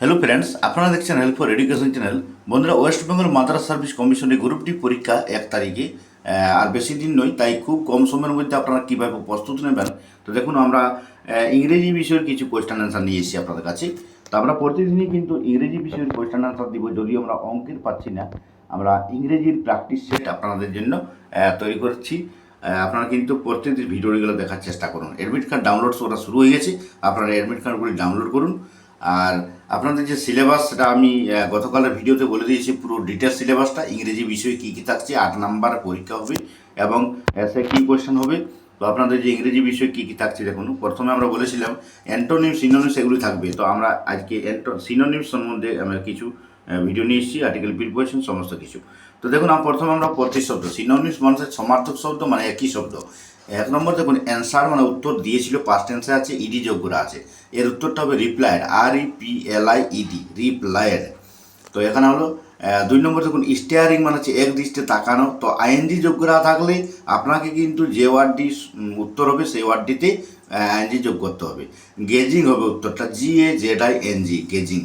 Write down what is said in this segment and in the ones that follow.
Hello friends আপনারা দেখছেন help for education channel বন্ধুরা ওয়েস্ট বেঙ্গল মাদ্রাস সার্ভিস কমিশনের গ্রুপটি পরীক্ষা এক তারিখে আর বেশি দিন নয়, তাই খুব কম সময়ের মধ্যে আপনারা কীভাবে প্রস্তুত নেবেন, তো দেখুন আমরা ইংরেজি বিষয়ের কিছু কোয়েশ্চেন অ্যান্সার নিয়ে এসেছি আপনাদের কাছে। তো আমরা প্রতিদিনই কিন্তু ইংরেজি বিষয়ের কোয়েশ্চেন অ্যান্সার দিব, যদিও আমরা অঙ্কের পাচ্ছি না। আমরা ইংরেজির প্র্যাকটিস সেট আপনাদের জন্য তৈরি করছি। আপনারা কিন্তু প্রত্যেকদিন ভিডিওগুলো দেখার চেষ্টা করুন। অ্যাডমিট কার্ড ডাউনলোড করা শুরু হয়ে গেছে। আপনারা অ্যাডমিট কার্ডগুলি ডাউনলোড করুন। আর আপনাদের যে সিলেবাস সেটা আমি গতকালের ভিডিওতে বলে দিয়েছি, পুরো ডিটেল সিলেবাসটা ইংরেজি বিষয়ে কী কী থাকছে, আট নাম্বার পরীক্ষা হবে এবং এসে কী কোয়েশ্চেন হবে, তো আপনাদের যে ইংরেজি বিষয়ে কী কী থাকছে দেখুন। প্রথমে আমরা বলেছিলাম অ্যান্টোনিম সিনোনিমস এগুলি থাকবে। তো আমরা আজকে অ্যান্টো সিনোনিমস সম্বন্ধে আমরা কিছু ভিডিও নিয়ে এসেছি আর্টিকেল প্রিপারেশন সমস্ত কিছু। তো দেখুন প্রথমে আমরা প্রতি শব্দ সিনোনিমস মানুষের সমার্থক শব্দ মানে একই শব্দ। এক নম্বর দেখুন অ্যান্সার মানে উত্তর দিয়েছিল পাস্ট টেন্সে আছে ইডি যোগ্যরা আছে। এর উত্তরটা হবে replied R E P L I E D replied তো এখানে হলো দুই নম্বর দেখুন স্টিয়ারিং মানে হচ্ছে এক দৃষ্টি তাকানো। তো আইএনজি যোগ্যরা থাকলে আপনাকে কিন্তু যে ওয়ার্ডটি উত্তর হবে, সেই ওয়ার্ডটিতে আইএনজি যোগ করতে হবে। গেজিং হবে উত্তরটা G A Z I N G gazing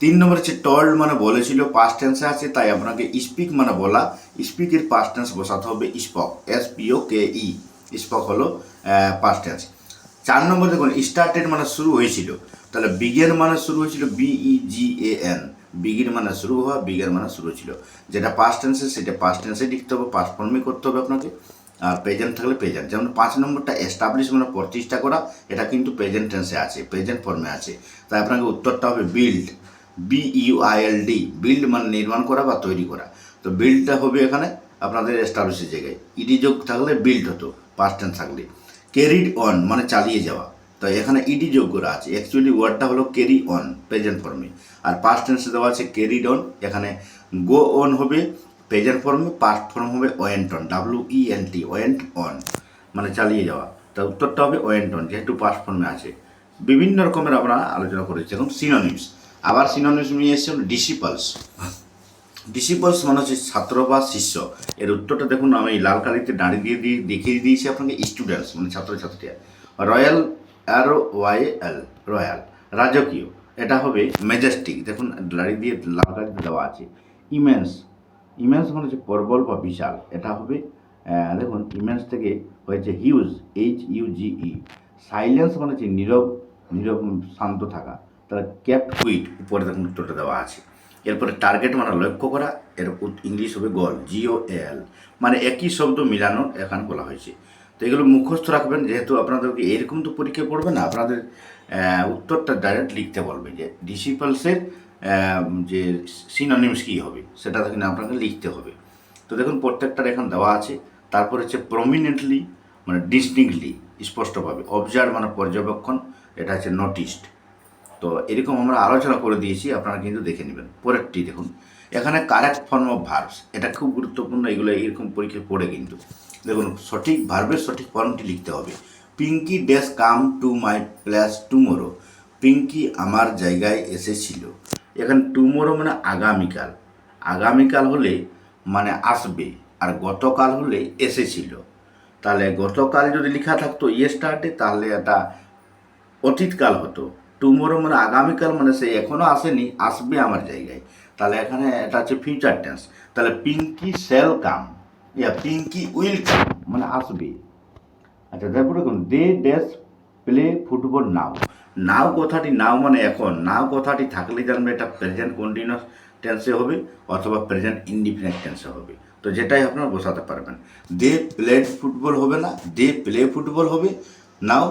তিন নম্বর হচ্ছে টল্ড মানে বলেছিল পাস্ট টেন্সে আছে, তাই আপনাকে স্পিক মানে বলা স্পিকের পাস্ট টেন্স বসাতে হবে spoke S P O K E spoke হলো পাস্ট টেন্স চার নম্বর দেখুন স্টার্টেড মানে শুরু হয়েছিল, তাহলে বিগেন মানে শুরু হয়েছিল B E G A N begin মানে শুরু হওয়া বিগেন মানে শুরু ছিল যেটা পাস্ট টেন্সে সেটা পাস্ট টেন্সে লিখতে হবে পাস্ট ফর্মে করতে হবে আপনাকে, আর প্রেজেন্ট থাকলে প্রেজেন্ট যেমন পাঁচ নম্বরটা এস্টাবলিশ মানে প্রতিষ্ঠা করা, এটা কিন্তু প্রেজেন্ট টেন্সে আছে প্রেজেন্ট ফর্মে আছে। তাই আপনাকে উত্তরটা হবে build B U D build মানে নির্মাণ করা বা তৈরি করা। তো বিল্ডটা হবে এখানে আপনাদের এস্টাবলিশের জায়গায়। ইডি যোগ থাকলে বিল্ড হতো পাস্ট টেন্স থাকলে। ক্যারিড অন মানে চালিয়ে যাওয়া। তো এখানে ইডি যোগ্যরা আছে। অ্যাকচুয়ালি ওয়ার্ডটা হলো ক্যারি অন প্রেজেন্ট ফর্মে আর পাস্ট টেন্সে দেওয়া আছে ক্যারিড অন এখানে গো অন হবে প্রেজেন্ট ফর্মে পাস্ট ফর্ম হবে went on W E N T went on মানে চালিয়ে যাওয়া। তা উত্তরটা হবে ওয়েন্ট অন যেহেতু পাস্ট ফর্মে আছে। বিভিন্ন রকমের আমরা আলোচনা করেছি। এখন সিনোনিমস আবার সিনোনিমস নিয়ে এসেছে ডিসিপলস ডিসিপলস মানে হচ্ছে ছাত্র বা শিষ্য। এর উত্তরটা দেখুন, আমি লাল কালিতে দাঁড়িয়ে দিয়ে দিয়ে দেখিয়ে দিয়েছি আপনাকে স্টুডেন্টস মানে ছাত্রছাত্রীরা। Royal, R Y L, royal, রাজকীয়। এটা হবে মেজেস্টিক দেখুন, দাঁড়িয়ে দিয়ে লাল কালিতে দেওয়া আছে। ইমেন্স ইমেন্স মানে হচ্ছে প্রবল বা বিশাল। এটা হবে দেখুন ইমেন্স থেকে হয়েছে huge H U G E silence মানে হচ্ছে নীরব নীরব, শান্ত থাকা। তাহলে ক্যাপ কুইট উপরে দেখুন উত্তরটা দেওয়া আছে। এরপরে টার্গেট মানে লক্ষ্য করা, এর ইংলিশ হবে গল জিও এল মানে একই শব্দ মিলানো এখানে বলা হয়েছে। তো এগুলো মুখস্থ রাখবেন, যেহেতু আপনাদেরকে এরকম তো পরীক্ষা পড়বে না, আপনাদের উত্তরটা ডাইরেক্ট লিখতে বলবে যে ডিসিপালসের যে সিনোনিমস কী হবে, সেটা কিন্তু আপনাকে লিখতে হবে। তো দেখুন, প্রত্যেকটার এখন দেওয়া আছে। তারপর হচ্ছে প্রমিনেন্টলি মানে ডিস্টিংলি স্পষ্টভাবে অবজার্ভ মানে পর্যবেক্ষণ, এটা হচ্ছে নোটিসড তো এরকম আমরা আলোচনা করে দিয়েছি, আপনারা কিন্তু দেখে নেবেন। পরেরটি দেখুন। এখানে কারেক্ট ফর্ম অফ ভার্বস এটা খুব গুরুত্বপূর্ণ, এগুলো এরকম পরীক্ষায় পড়ে কিন্তু। দেখুন, সঠিক ভার্বের সঠিক ফর্মটি লিখতে হবে। Pinky dash come to my place tomorrow Pinky আমার জায়গায় এসেছিল। এখানে টুমোরো মানে আগামীকাল। আগামীকাল হলে মানে আসবে, আর গতকাল হলে এসেছিল। তাহলে গতকাল যদি লেখা থাকতো ইয়ে স্টার্টে তাহলে এটা অতীতকাল হতো। টুমোরো মানে আগামীকাল মানে সে এখনও আসেনি, আসবে আমার জায়গায়। তাহলে এখানে এটা হচ্ছে ফিউচার টেন্স তাহলে পিঙ্কি সেল কাম ইয়া পিঙ্কি উইল কাম মানে আসবে। আচ্ছা তারপরে দেখুন they dash play football now now কথাটি নাও মানে এখন। নাও কথাটি থাকলে জানবে এটা প্রেজেন্ট কন্টিনিউয়াস টেন্সে হবে, অথবা প্রেজেন্ট ইনডিফিনিট টেন্সে হবে। তো যেটাই আপনারা বসাতে পারবেন। দে প্লেড ফুটবল হবে না দে প্লে ফুটবল হবে। নাও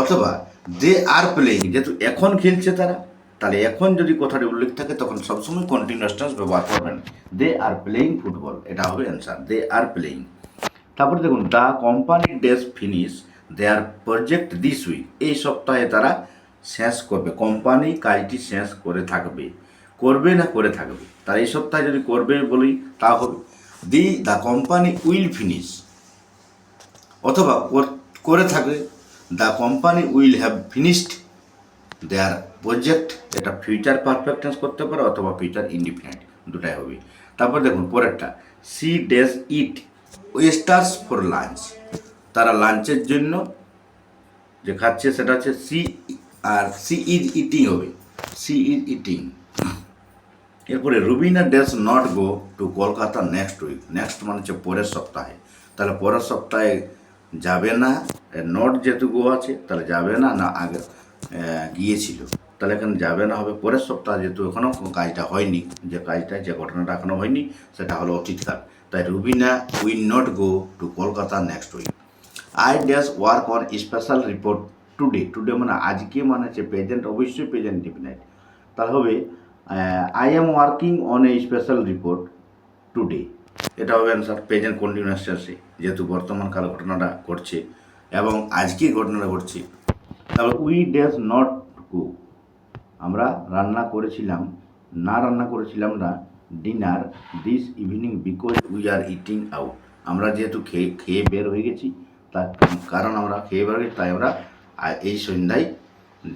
অথবা দে আর প্লেয়িং যেহেতু এখন খেলছে তারা, তাহলে এখন যদি কথাটি উল্লেখ থাকে, তখন সবসময় কন্টিনিউয়াস টেন্স ব্যবহার করবেন। দে আর প্লেয়িং ফুটবল এটা হবে অ্যান্সার দে আর প্লেয়িং তারপরে দেখুন the company does finish their project this week এই সপ্তাহে তারা শেষ করবে কোম্পানি কাজটি শেষ করে থাকবে। করবে না করে থাকবে? তারা এই সপ্তাহে যদি করবে বলি, তা হবে। The the company will finish অথবা কর- করে থাকবে। The company will have finished their project এটা ফিউচার পারফেক্ট টেন্স করতে পারে অথবা ফিউচার ইন্ডিপেন্ডেন্ট দুটাই হবে। তারপর দেখুন, পরেরটা। She does eat oysters for lunch তারা লাঞ্চের জন্য যে খাচ্ছে, সেটা হচ্ছে সি আর সি ইজ ইটিং হবে। সি ইজ ইটিং এরপরে, Rubina does not go to Kolkata next week next মানে হচ্ছে পরের সপ্তাহে। তাহলে পরের সপ্তাহে যাবে না নট গো আছে, তাহলে যাবে না না আগে গিয়েছিল। তাহলে এখানে যাবে না হবে, পরের সপ্তাহে যেহেতু এখনও কাজটা হয়নি, যে কাজটা, যে ঘটনাটা এখনও হয়নি, সেটা হলো অতীতকাল তাই Rubina will not go to Kolkata next week. I dash work on special report today. Today মানে আজকে মানে হচ্ছে প্রেজেন্ট, অবশ্যই প্রেজেন্ট ডিফিনাইট তাহলে হবে I am working on a special report today. এটা হবে অ্যান্সার, প্রেজেন্ট কন্টিনিউয়াস টেন্সে যেহেতু বর্তমান কাল ঘটনাটা ঘটছে এবং আজকে ঘটনাটা ঘটছে, তাহলে উই ড্যাশ নট কুক আমরা রান্না করেছিলাম, না রান্না করেছিলাম না dinner this evening because we are eating out আমরা যেহেতু খেয়ে খেয়ে বের হয়ে গেছি, তার কারণ আমরা খেয়ে বের হয়ে তাই আমরা এই সন্ধ্যায়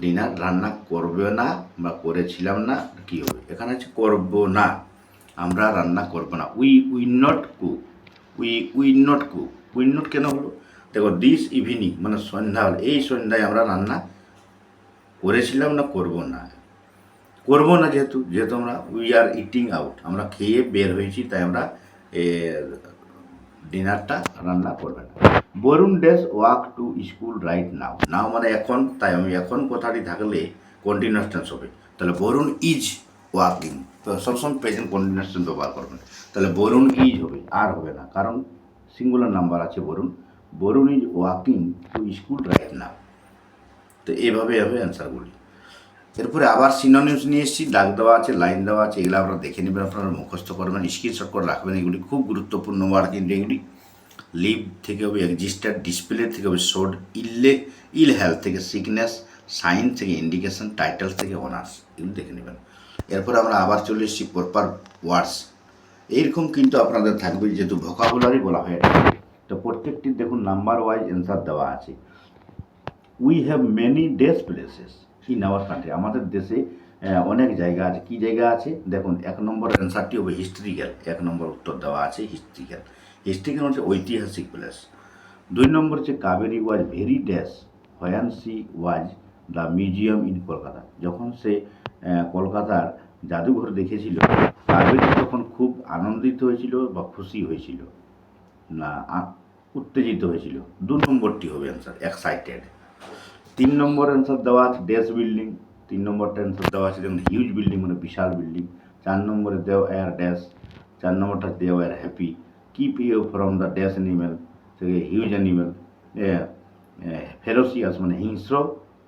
ডিনার রান্না করবে না বা করেছিলাম না, কি হবে? এখানে হচ্ছে করব না। আমরা রান্না করব না। We we not cook we we not cook we not কেন হলো? দেখো দিস ইভিনিং মানে সন্ধ্যা এই সন্ধ্যায় আমরা রান্না করেছিলাম না করব না? করব না যেহেতু যেহেতু আমরা উই আর ইটিং আউট আমরা খেয়ে বের হয়েছি, তাই আমরা ডিনারটা রান্না করবে না। Varun does walk to school right now now মানে এখন, তাই আমি এখন কথাটি থাকলে কন্টিনিউয়াস টেন্স হবে। তাহলে বরুণ ইজ ওয়াকিং তো সবসময় প্রেজেন্ট কন্টিনিউয়াস ব্যবহার করবেন। তাহলে বরুণ ইজ হবে, আর হবে না। কারণ সিঙ্গুলার নাম্বার আছে Varun. Varun is walking to school right না তো এইভাবে হবে অ্যান্সারগুলি এরপরে আবার সিনোনিমস নিয়ে এসেছি। ডাক দেওয়া আছে লাইন দেওয়া আছে, এগুলো আপনারা দেখে নেবেন, আপনারা মুখস্থ করবেন স্ক্রিনশট করে রাখবেন। এগুলি খুব গুরুত্বপূর্ণ ওয়ার্ড কিন্তু এগুলি লিভ থেকে হবে এক্সিস্টার ডিসপ্লে থেকে হবে শোড ইলে ইল হেলথ থেকে সিকনেস সাইন থেকে ইন্ডিকেশন টাইটেল থেকে অনার্স এগুলো দেখে নেবেন। এরপরে আমরা আবার চলে এসেছি প্রপার ওয়ার্ডস এইরকম কিন্তু আপনাদের থাকবে, যেহেতু ভোকাবুলারি বলা হয় এটা তো প্রত্যেকটির দেখুন নাম্বার ওয়াইজ অ্যান্সার দেওয়া আছে। We have many dash places in our country আমাদের দেশে অনেক জায়গা আছে। কি জায়গা আছে? দেখুন, এক নম্বর অ্যান্সারটি হবে হিস্ট্রিক্যাল এক নম্বর উত্তর দেওয়া আছে হিস্ট্রিক্যাল হিস্ট্রিক্যাল হচ্ছে ঐতিহাসিক প্লেস দুই নম্বর হচ্ছে Kaberi was very dash when she was the museum in Kolkata যখন সে কলকাতার জাদুঘর দেখেছিল কাবেরি তখন খুব আনন্দিত হয়েছিল বা খুশি হয়েছিল। না উত্তেজিত হয়েছিল। দু নম্বরটি হবে অ্যান্সার এক্সাইটেড তিন নম্বর অ্যান্সার দেওয়া আছে ড্যাশ বিল্ডিং তিন নম্বরটা অ্যান্সার দেওয়া আছে যেমন হিউজ বিল্ডিং মানে বিশাল বিল্ডিং চার নম্বরে দেও এয়ার ড্যাশ চার নম্বরটা they are happy keep you from the dash animal থেকে হিউজ অ্যানিমেল ফেরোসিয়াস মানে হিংস্র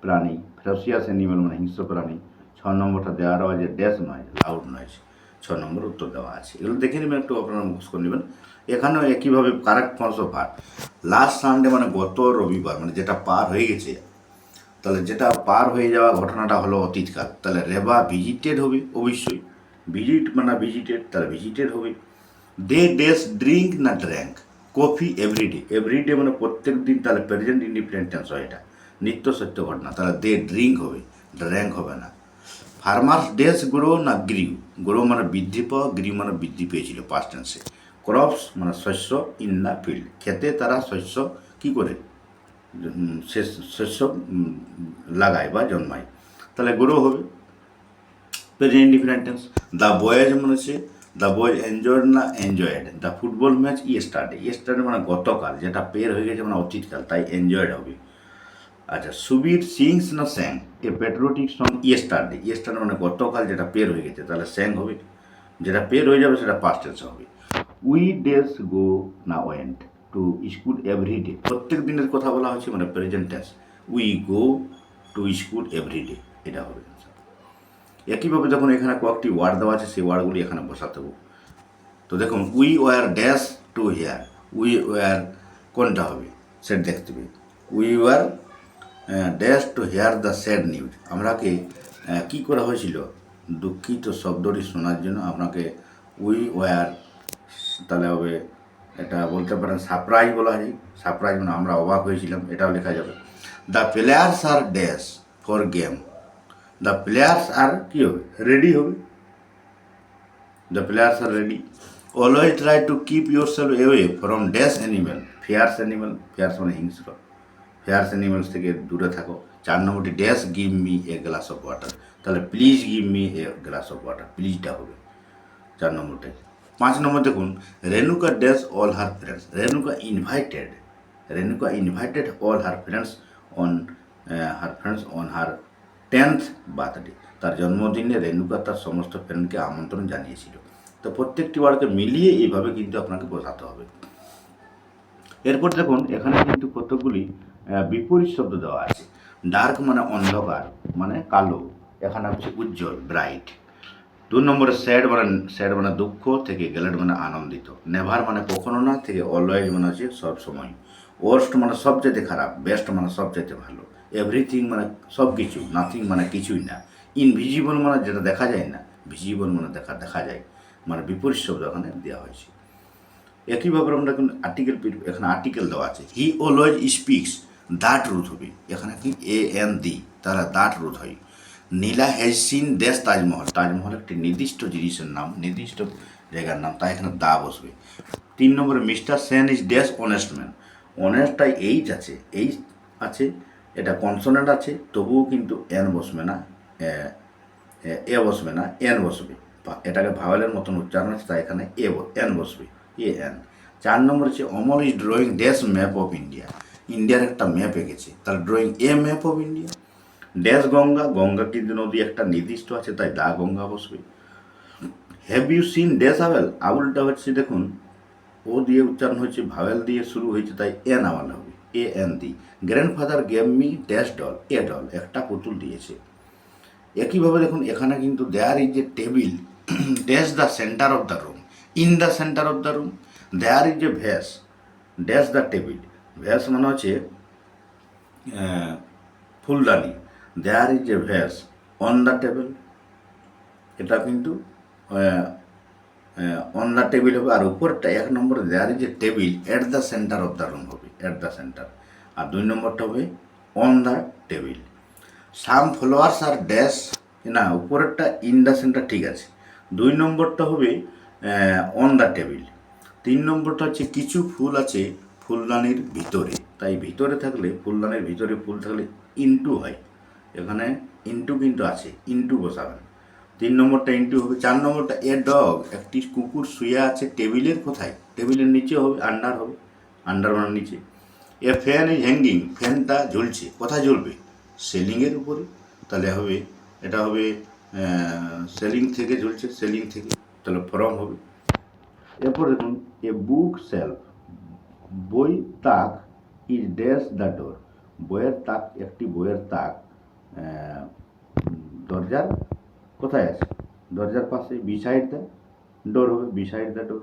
প্রাণী। ফেরোসিয়াস অ্যানিমেল মানে হিংস্র প্রাণী। নম্বরটা দেওয়া রয়েছে যে ড্যাশ নয় লাউড নয় ছ নম্বর উত্তর দেওয়া আছে। এগুলো দেখে নেবেন, একটু আপনারা মুখস্থ করে নেবেন। এখানেও একইভাবে correct false of par last Sunday মানে গত রবিবার মানে যেটা পার হয়ে গেছে, তাহলে যেটা পার হয়ে যাওয়া ঘটনাটা হলো অতীতকাল। তাহলে রেবা ভিজিটেড হবে, অবশ্যই। ভিজিট মানে ভিজিটেড তাহলে ভিজিটেড হবে। দে ডেস ড্রিঙ্ক না drank coffee every day every day মানে প্রত্যেক দিন, তাহলে প্রেজেন্ট ইন্ডিপেন্ডেন্ট হয় এটা। নিত্য সত্য ঘটনা, তাহলে দে ড্রিঙ্ক হবে ড্র্যাঙ্ক হবে না। ফার্মার্স ডেস গ্রো না গ্রিউ গ্রো মানে বৃদ্ধি পাওয়া গ্রিউ মানে বৃদ্ধি পেয়েছিল পাস্ট টেন্সে ক্রপস মানে শস্য ইন দ্য ফিল্ড খেতে তারা শস্য কি করে? শস্য লাগায় বা জন্মায়। তাহলে গ্রো হবে। Present independent tense the boys মানে হচ্ছে দ্য বয়েজ এনজয়েড না enjoyed the football match yesterday yesterday মানে গতকাল, যেটা পের হয়ে গেছে মানে অতীতকাল, তাই এনজয়েড হবে। আচ্ছা সুবীর সিংস না sang? A patriotic song yesterday yesterday মানে গতকাল যেটা পের হয়ে গেছে, তাহলে স্যাং হবে। যেটা পের হয়ে যাবে, সেটা পাস্ট টেন্স হবে। উই ডেস গো না ওয়েন্ট টু স্কুল এভরিডে প্রত্যেক দিনের কথা বলা হয়েছে মানে present tense we go to school every day এটা হবে। একইভাবে যখন এখানে কয়েকটি ওয়ার্ড দেওয়া আছে, সেই ওয়ার্ডগুলি এখানে বসাতে হবে। তো দেখুন we were dash to hear we were কোনটা হবে? সেটা দেখতে হবে। We were dash to hear the sad news আমরাকে কি করা হয়েছিল? দুঃখিত শব্দটি শোনার জন্য আপনাকে উই ওয়ার তাহলে হবে, এটা বলতে পারেন সারপ্রাইজ বলা হয়। সারপ্রাইজ মানে আমরা অবাক হয়েছিলাম, এটাও লেখা যাবে। The players are dash for game the players are কি হবে? রেডি হবে। The players are ready always try to keep your self away from dash animal fierce animal fierce মানে হিংস্র। ফেয়ার্স অ্যানিমেলস থেকে দূরে থাকো। চার নম্বরটি dash give me a glass of water তাহলে please give me a glass of water প্লিজটা হবে চার নম্বরটা। পাঁচ নম্বর দেখুন, Renuka dash all her friends Renuka invited Renuka invited all her friends on her friends on her tenth birthday তার জন্মদিনে রেণুকা তার সমস্ত ফ্রেন্ডকে আমন্ত্রণ জানিয়েছিল। তো প্রত্যেকটি ওয়ার্ডকে মিলিয়ে এইভাবে কিন্তু আপনাকে বোঝাতে হবে। এরপর দেখুন, এখানে কিন্তু কতগুলি বিপরীত শব্দ দেওয়া আছে। ডার্ক মানে অন্ধকার মানে কালো। এখানে হচ্ছে উজ্জ্বল ব্রাইট দু নম্বরে স্যাড মানে স্যাড মানে দুঃখ, থেকে গ্যালেড মানে আনন্দিত। নেভার মানে কখনো না, থেকে অলওয়েজ মানে হচ্ছে সবসময়। ওয়ার্স্ট মানে সবচেয়ে খারাপ বেস্ট মানে সবচেয়ে ভালো। এভরিথিং মানে সব কিছু নাথিং মানে কিছুই না। ইনভিজিবল মানে যেটা দেখা যায় না ভিজিবল মানে দেখা দেখা যায়। মানে বিপরীত শব্দ এখানে দেওয়া হয়েছে। একইভাবে আমরা কিন্তু আর্টিকেল এখানে আর্টিকেল দেওয়া আছে। He always speaks that truth হবে। এখানে কি? A an the. তারা দ্যাট রুথ হয়। নীলা হ্যাজ সিন দেশ তাজমহল। তাজমহল একটি নির্দিষ্ট জিনিসের নাম নির্দিষ্ট জায়গার নাম তাই এখানে দা বসবে। তিন নম্বরে mister Sen is dash honest man H আছে এইচ আছে এটা কনসোনেন্ট আছে তবুও কিন্তু এন বসবে না এ, বসবে না এন বসবে। এটাকে ভাওয়ালের মতন উচ্চারণ আছে তাই এখানে এ এন বসবে এ এন। চার নম্বর হচ্ছে Amal is drawing dash map of India ইন্ডিয়ার একটা ম্যাপ এঁকেছে। তার drawing a map of India dash Ganga Ganga কিন্তু নদী একটা নির্দিষ্ট আছে, তাই দা গঙ্গা বসবে। Have you seen dash owl আউলটা হচ্ছে দেখুন, ও দিয়ে উচ্চারণ হয়েছে, ভাওয়েল দিয়ে শুরু হয়েছে, তাই এন আওয়াল হবে। A an the grandfather gave me dash doll a doll একটা পুতুল দিয়েছে। একইভাবে দেখুন, এখানে কিন্তু there is a table dash the centre of the room in the centre of the room there is a vase dash the table vase মানে হচ্ছে ফুলদানি। There is a vase on the table এটা কিন্তু on the table হবে। আর উপরটা এক নম্বর there is a table at the centre of the room হবে। অ্যাট দ্য সেন্টার আর দুই নম্বরটা হবে on the table some flowers are dash না, উপরেরটা ইন দ্য সেন্টার ঠিক আছে। দুই নম্বরটা হবে অন দ্য টেবিল তিন নম্বরটা হচ্ছে কিছু ফুল আছে ফুলদানির ভিতরে। তাই ভিতরে থাকলে, ফুলদানির ভিতরে ফুল থাকলে ইনটু হয়। এখানে ইনটু কিন্তু আছে, ইনটু বসাবেন। তিন নম্বরটা ইনটু হবে, চার নম্বরটা এ ডগ, একটি কুকুর শুয়ে আছে টেবিলের কোথায়? টেবিলের নিচে হবে, আন্ডার হবে, আন্ডার মানে নিচে। এ ফ্যান ইজ হ্যাঙ্গিং, ফ্যানটা ঝুলছে কোথায় ঝুলবে সেলিংয়ের উপরে। তাহলে হবে, এটা হবে সেলিং থেকে ঝুলছে সেলিং থেকে, তাহলে ফরম হবে। এরপর দেখুন, এ বুক সেলফ। বই তাক ইজ ড্যাশ দ্য ডোর। বইয়ের তাক, একটি বইয়ের তাক দরজার কোথায় আছে? দরজার পাশে বিসাইড দ্য ডোর হবে beside the door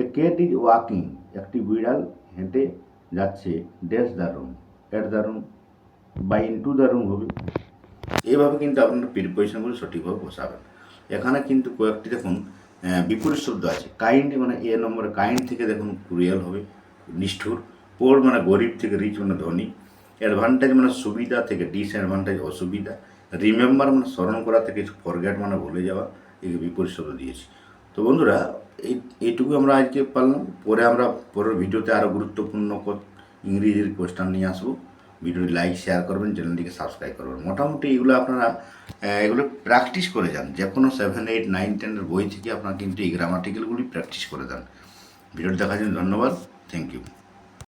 a cat is walking একটি বিড়াল হেঁটে যাচ্ছে dash the room at the room বা ইনটু দ্য রুম হবে। এইভাবে কিন্তু আপনার প্রিপোজিশনগুলো সঠিকভাবে বসাবেন। এখানে কিন্তু কয়েকটি দেখুন বিপরীত শব্দ আছে। কাইন্ড মানে এ নম্বরে কাইন্ড থেকে দেখুন ক্রুয়েল হবে। নিষ্ঠুর পোর মানে গরিব থেকে রিচ মানে ধনী অ্যাডভান্টেজ মানে সুবিধা থেকে ডিসঅ্যাডভান্টেজ অসুবিধা রিমেম্বার মানে স্মরণ করা থেকে ফরগেট মানে ভুলে যাওয়া এই বিপরীত শব্দ দিয়েছি। তো বন্ধুরা, এই, এইটুকু আমরা আজকে পারলাম। পরে আমরা পরের ভিডিওতে আরও গুরুত্বপূর্ণ ইংরেজির কোয়েশ্চান নিয়ে আসব। ভিডিওটি লাইক শেয়ার করবেন, চ্যানেলটিকে সাবস্ক্রাইব করবেন। মোটামুটি এগুলো আপনারা এগুলো প্র্যাকটিস করে যান। যে কোনো সেভেন এইট নাইন টেনের বই থেকে আপনারা কিন্তু এই গ্রামাটিক্যালগুলি প্র্যাকটিস করে যান। ভিডিওটি দেখার জন্য ধন্যবাদ। Thank you